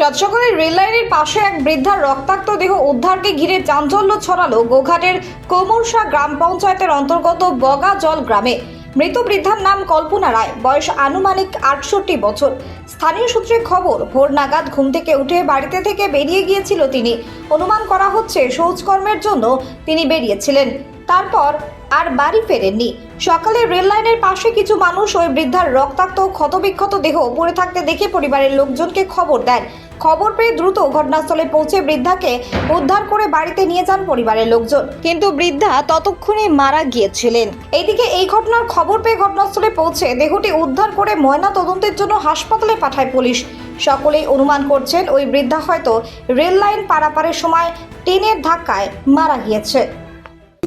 সাত সকালে রেললাইনের পাশে এক বৃদ্ধার রক্তাক্ত দেহ উদ্ধারকে ঘিরে চাঞ্চল্য ছড়ালো গোঘাটের কোমরসা গ্রাম পঞ্চায়েতের অন্তর্গত বগা জল গ্রামে। মৃত বৃদ্ধার নাম কল্পনা রায়, বয়স আনুমানিক আটষট্টি বছর। স্থানীয় সূত্রে খবর, ভোর নাগাদ ঘুম থেকে উঠে বাড়িতে থেকে বেরিয়ে গিয়েছিল তিনি। অনুমান করা হচ্ছে, শৌচকর্মের জন্য তিনি বেরিয়েছিলেন। তারপর আর বাড়ি ফেরেননি। সকালে রেল লাইনের পাশে কিছু মানুষ ওই বৃদ্ধার রক্তাক্ত ক্ষতবিক্ষত দেহ পড়ে থাকতে দেখে পরিবারের লোকজনকে খবর দেন। খবর পেয়ে দ্রুত ঘটনাস্থলে পৌঁছে বৃদ্ধাকে উদ্ধার করে বাড়িতে নিয়ে যান পরিবারের লোকজন। কিন্তু বৃদ্ধা ততক্ষণে মারা গিয়েছিলেন। এইদিকে এই ঘটনার খবর পেয়ে ঘটনাস্থলে পৌঁছে দেহটি উদ্ধার করে ময়না তদন্তের জন্য হাসপাতালে পাঠায় পুলিশ। সকলেই অনুমান করছেন ওই বৃদ্ধা হয়তো রেল লাইন পারাপারের সময় ট্রেনের ধাক্কায় মারা গিয়েছে।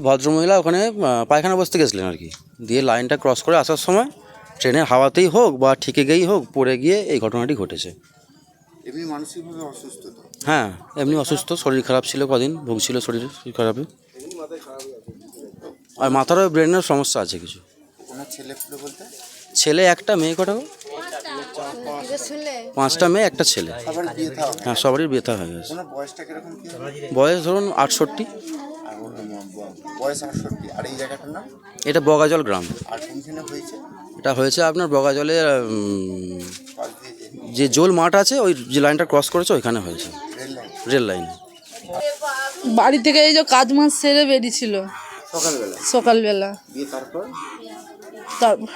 ভদ্রমহিলা ওখানে পায়খানা বসতে গেছিলেন আর কি। দিয়ে লাইনটা ক্রস করে আসার সময় ট্রেনের হাওয়াতেই হোক বা ঠিকে গিয়েই হোক পড়ে গিয়ে এই ঘটনাটি ঘটেছে। এমনি মানসিকভাবে অসুস্থ হ্যাঁ এমনি অসুস্থ শরীর খারাপ ছিল কদিন ভুগছিল শরীর খারাপে আর মাথারও ব্রেনের সমস্যা আছে কিছু। ওনার ছেলে পুলে বলতে? ছেলে একটা মেয়ে কটা পাঁচটা মেয়ে একটা ছেলে। বিয়ে হ্যাঁ সবারই বেথা হয়ে গেছে। বয়সটা কীরকম বয়স ধরুন আটষট্টি। আর ওর ব- বয়স আটষট্টি। আর এই জায়গাটার নাম? এটা বগাজল গ্রাম। আর কোনখানে হয়েছে? এটা হয়েছে আপনার যে যে জোল মাঠ আছে ওই যে লাইনটা ক্রস করেছে ওইখানে হয়েছে। Rail line. বাড়ি থেকে এই যে কাজ মাছ সেরে বেরিয়েছিল। সকালবেলা। সকালবেলা। তারপর? তারপর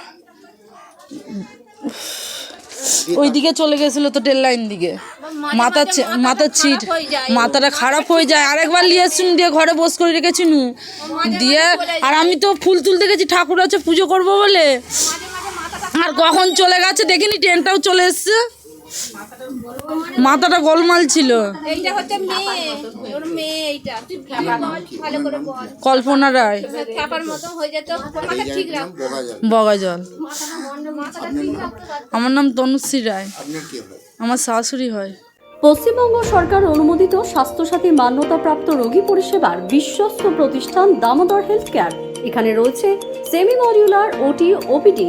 ওইদিকে চলে গেছিল তো ট্রেন লাইন দিকে। মাথা ছে- মাথা ছিট, মাথাটা খারাপ হয়ে যায়। আরেকবার নিয়ে এসছুন দিয়ে ঘরে বস করে রেখেছি নু। দিয়ে আর আমি তো ফুল তুলতে গেছি ঠাকুর আছে পুজো করব বলে। আর কখন চলে গেছে, দেখিনি ট্রেনটাও চলে এসছে। মাথাটা গোলমাল ছিল। এইটা হচ্ছে মেয়ে। ওর মেয়ে এইটা। তুই ভালো করে বল। কল্পনা রায়। মতো হয়ে যেত। মাথা ঠিক রাখ। রাখতে পারতো আমার নাম তনুশ্রী রায়। আপনার কি হয় আমার শাশুড়ি হয়। পশ্চিমবঙ্গ সরকার অনুমোদিত স্বাস্থ্যসাথী মান্যতাপ্রাপ্ত রোগী পরিষেবার বিশ্বস্ত প্রতিষ্ঠান দামোদর হেলথ কেয়ার। এখানে রয়েছে semi modular OT OPD